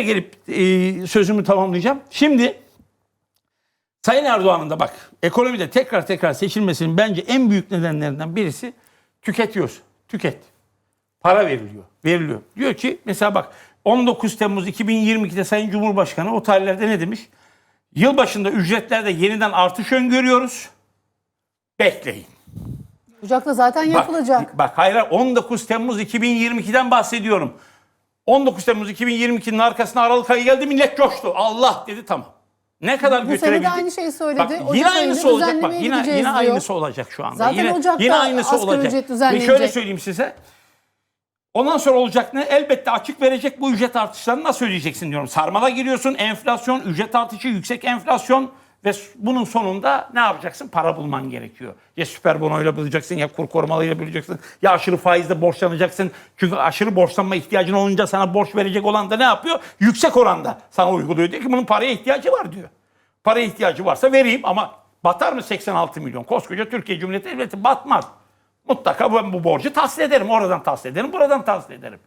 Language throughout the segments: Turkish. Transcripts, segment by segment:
Şuraya gelip e, sözümü tamamlayacağım. Şimdi Sayın Erdoğan'ın da bak ekonomide tekrar tekrar seçilmesinin bence en büyük nedenlerinden birisi tüketiyoruz. Tüket. Para veriliyor. Veriliyor. Diyor ki mesela bak 19 Temmuz 2022'de Sayın Cumhurbaşkanı o tarihlerde ne demiş? Yılbaşında ücretlerde yeniden artış öngörüyoruz. Bekleyin. Ocak'ta zaten Bak, yapılacak. Bak hayır 19 Temmuz 2022'den bahsediyorum. 19 Temmuz 2022'nin arkasına Aralık ayı geldi millet coştu. Allah dedi tamam. Ne kadar Bu sene de götürebildik? aynı şeyi söyledi. Bak, Ocak yine ayında aynısı olacak bak. düzenlemeye Yine gideceğiz yine diyor. aynısı olacak şu anda. Zaten yine, Ocak'ta yine aynısı asgari olacak. ücret Ve düzenlenecek. şöyle söyleyeyim size. Ondan sonra olacak ne? Elbette açık verecek bu ücret artışlarını nasıl ödeyeceksin diyorum. Sarmala giriyorsun, enflasyon, ücret artışı, yüksek enflasyon ve bunun sonunda ne yapacaksın? Para bulman gerekiyor. Ya süper bonoyla bulacaksın, ya kur korumalıyla bulacaksın, ya aşırı faizle borçlanacaksın. Çünkü aşırı borçlanma ihtiyacın olunca sana borç verecek olan da ne yapıyor? Yüksek oranda sana uyguluyor. Diyor ki bunun paraya ihtiyacı var diyor. Paraya ihtiyacı varsa vereyim ama batar mı 86 milyon? Koskoca Türkiye Cumhuriyeti Devleti batmaz. Mutlaka ben bu borcu tahsil ederim. Oradan tahsil ederim, buradan tahsil ederim.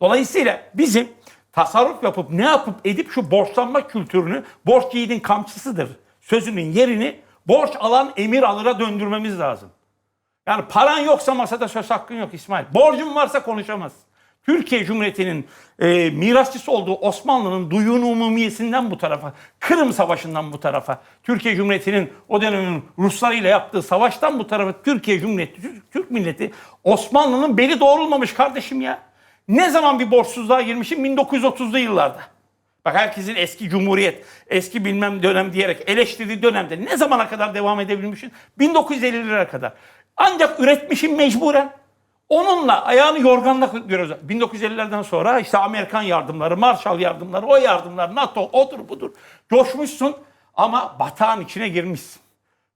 Dolayısıyla bizim tasarruf yapıp ne yapıp edip şu borçlanma kültürünü borç yiğidin kamçısıdır. Sözünün yerini borç alan emir alıra döndürmemiz lazım. Yani paran yoksa masada söz hakkın yok İsmail. Borcun varsa konuşamaz. Türkiye Cumhuriyeti'nin e, mirasçısı olduğu Osmanlı'nın duyun umumiyesinden bu tarafa, Kırım Savaşı'ndan bu tarafa, Türkiye Cumhuriyeti'nin o dönemin Ruslarıyla yaptığı savaştan bu tarafa Türkiye Cumhuriyeti, Türk, Türk milleti Osmanlı'nın beli doğrulmamış kardeşim ya. Ne zaman bir borçsuzluğa girmişim? 1930'lu yıllarda. Bak herkesin eski cumhuriyet, eski bilmem dönem diyerek eleştirdiği dönemde ne zamana kadar devam edebilmişsin? 1950'lere kadar. Ancak üretmişim mecburen. Onunla ayağını yorganla görüyoruz. 1950'lerden sonra işte Amerikan yardımları, Marshall yardımları, o yardımlar, NATO, odur budur. Coşmuşsun ama batağın içine girmişsin.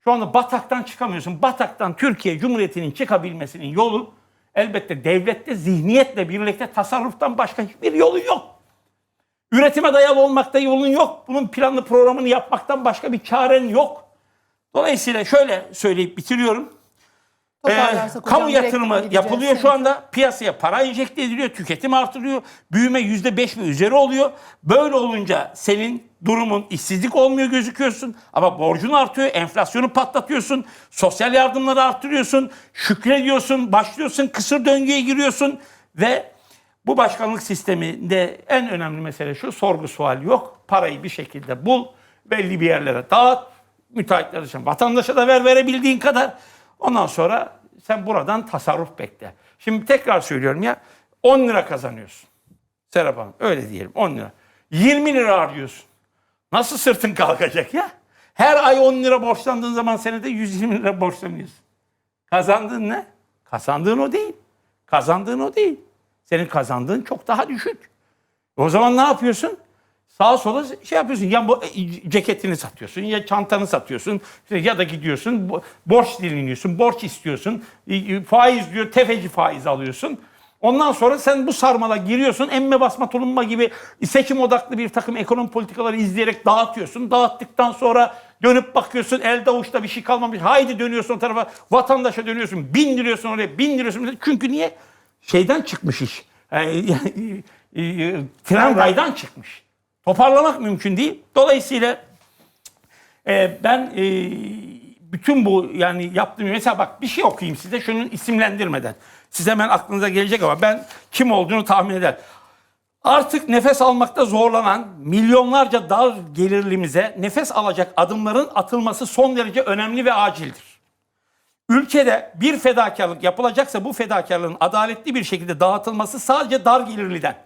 Şu anda bataktan çıkamıyorsun. Bataktan Türkiye Cumhuriyeti'nin çıkabilmesinin yolu elbette devlette zihniyetle birlikte tasarruftan başka hiçbir yolu yok. Üretime dayalı olmakta yolun yok. Bunun planlı programını yapmaktan başka bir çaren yok. Dolayısıyla şöyle söyleyip bitiriyorum. Ee, kamu yatırımı yapılıyor şu anda. Piyasaya para enjekte ediliyor. Tüketim artırıyor. Büyüme yüzde beş ve üzeri oluyor. Böyle olunca senin durumun işsizlik olmuyor gözüküyorsun. Ama borcun artıyor. Enflasyonu patlatıyorsun. Sosyal yardımları arttırıyorsun. Şükrediyorsun. Başlıyorsun. Kısır döngüye giriyorsun. Ve bu başkanlık sisteminde en önemli mesele şu. Sorgu sual yok. Parayı bir şekilde bul. Belli bir yerlere dağıt. Müteahhitler için vatandaşa da ver verebildiğin kadar. Ondan sonra sen buradan tasarruf bekle. Şimdi tekrar söylüyorum ya 10 lira kazanıyorsun. Serap Hanım öyle diyelim 10 lira. 20 lira harcıyorsun. Nasıl sırtın kalkacak ya? Her ay 10 lira borçlandığın zaman senede 120 lira borçlanıyorsun. Kazandığın ne? Kazandığın o değil. Kazandığın o değil. Senin kazandığın çok daha düşük. O zaman ne yapıyorsun? Sağa sola şey yapıyorsun. Ya bu e, ceketini satıyorsun, ya çantanı satıyorsun, ya da gidiyorsun bo- borç dileniyorsun, borç istiyorsun, e, e, faiz diyor, tefeci faiz alıyorsun. Ondan sonra sen bu sarmala giriyorsun, emme basma tulumba gibi seçim odaklı bir takım ekonomi politikaları izleyerek dağıtıyorsun. Dağıttıktan sonra dönüp bakıyorsun, elde avuçta bir şey kalmamış. Haydi dönüyorsun o tarafa, vatandaşa dönüyorsun, bindiriyorsun oraya, bindiriyorsun. Çünkü niye? Şeyden çıkmış iş. Yani, e, e, tren raydan çıkmış. Toparlamak mümkün değil. Dolayısıyla e, ben e, bütün bu yani yaptığım mesela bak bir şey okuyayım size şunun isimlendirmeden. Size hemen aklınıza gelecek ama ben kim olduğunu tahmin eder. Artık nefes almakta zorlanan milyonlarca dar gelirlimize nefes alacak adımların atılması son derece önemli ve acildir. Ülkede bir fedakarlık yapılacaksa bu fedakarlığın adaletli bir şekilde dağıtılması sadece dar gelirliden.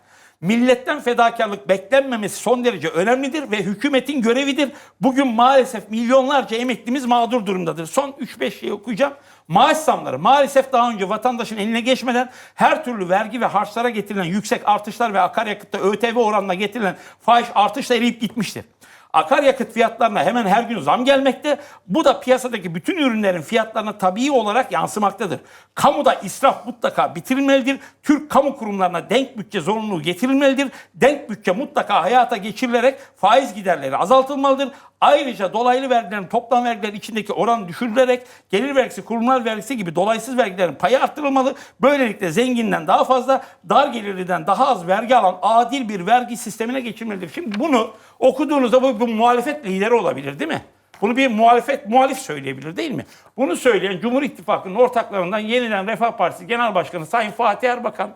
Milletten fedakarlık beklenmemesi son derece önemlidir ve hükümetin görevidir. Bugün maalesef milyonlarca emeklimiz mağdur durumdadır. Son 3-5 şey okuyacağım. Maaş zamları maalesef daha önce vatandaşın eline geçmeden her türlü vergi ve harçlara getirilen yüksek artışlar ve akaryakıtta ÖTV oranına getirilen fahiş artışla eriyip gitmiştir. Akaryakıt fiyatlarına hemen her gün zam gelmekte. Bu da piyasadaki bütün ürünlerin fiyatlarına tabii olarak yansımaktadır. Kamuda israf mutlaka bitirilmelidir. Türk kamu kurumlarına denk bütçe zorunluluğu getirilmelidir. Denk bütçe mutlaka hayata geçirilerek faiz giderleri azaltılmalıdır. Ayrıca dolaylı vergilerin toplam vergilerin içindeki oran düşürülerek gelir vergisi, kurumlar vergisi gibi dolaysız vergilerin payı arttırılmalı. Böylelikle zenginden daha fazla, dar gelirliden daha az vergi alan adil bir vergi sistemine geçilmelidir. Şimdi bunu okuduğunuzda bu bir muhalefet lideri olabilir değil mi? Bunu bir muhalefet muhalif söyleyebilir değil mi? Bunu söyleyen Cumhur İttifakı'nın ortaklarından yeniden Refah Partisi Genel Başkanı Sayın Fatih Erbakan ne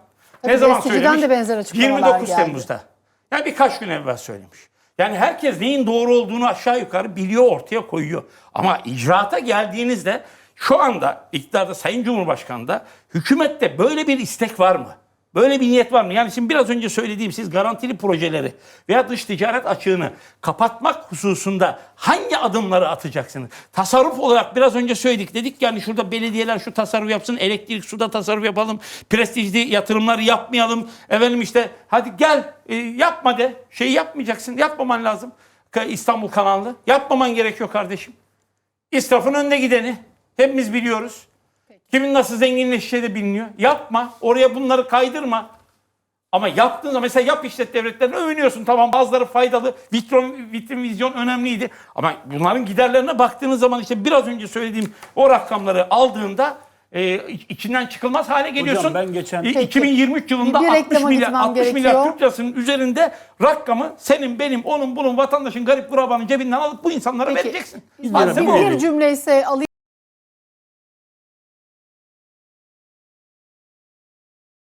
Tabii zaman Destici'den söylemiş? de benzer açıklamalar 29 geldi. Temmuz'da. Yani birkaç gün evvel söylemiş. Yani herkes neyin doğru olduğunu aşağı yukarı biliyor, ortaya koyuyor. Ama icraata geldiğinizde şu anda iktidarda Sayın Cumhurbaşkanı'nda hükümette böyle bir istek var mı? Böyle bir niyet var mı? Yani şimdi biraz önce söylediğim siz garantili projeleri veya dış ticaret açığını kapatmak hususunda hangi adımları atacaksınız? Tasarruf olarak biraz önce söyledik. Dedik yani şurada belediyeler şu tasarruf yapsın, elektrik, suda tasarruf yapalım, prestijli yatırımları yapmayalım. Efendim işte hadi gel e, yapma de. Şey yapmayacaksın, yapmaman lazım. İstanbul kanallı. Yapmaman gerekiyor kardeşim. İsrafın önde gideni. Hepimiz biliyoruz. Kimin nasıl zenginleşeceği de biliniyor. Yapma. Oraya bunları kaydırma. Ama yaptığın zaman mesela yap işlet devletlerine övünüyorsun. Tamam bazıları faydalı. Vitron, vitrin vizyon önemliydi. Ama bunların giderlerine baktığınız zaman işte biraz önce söylediğim o rakamları aldığında e, iç- içinden çıkılmaz hale geliyorsun. ben geçen- E, Peki. 2023 yılında Bir- bir 60 reklama milyar, gitmem 60 milyar. Türk lirasının üzerinde rakamı senin, benim, onun, bunun, vatandaşın, garip kurabanın cebinden alıp bu insanlara Peki. vereceksin. Bir, bu. bir cümle ise alayım.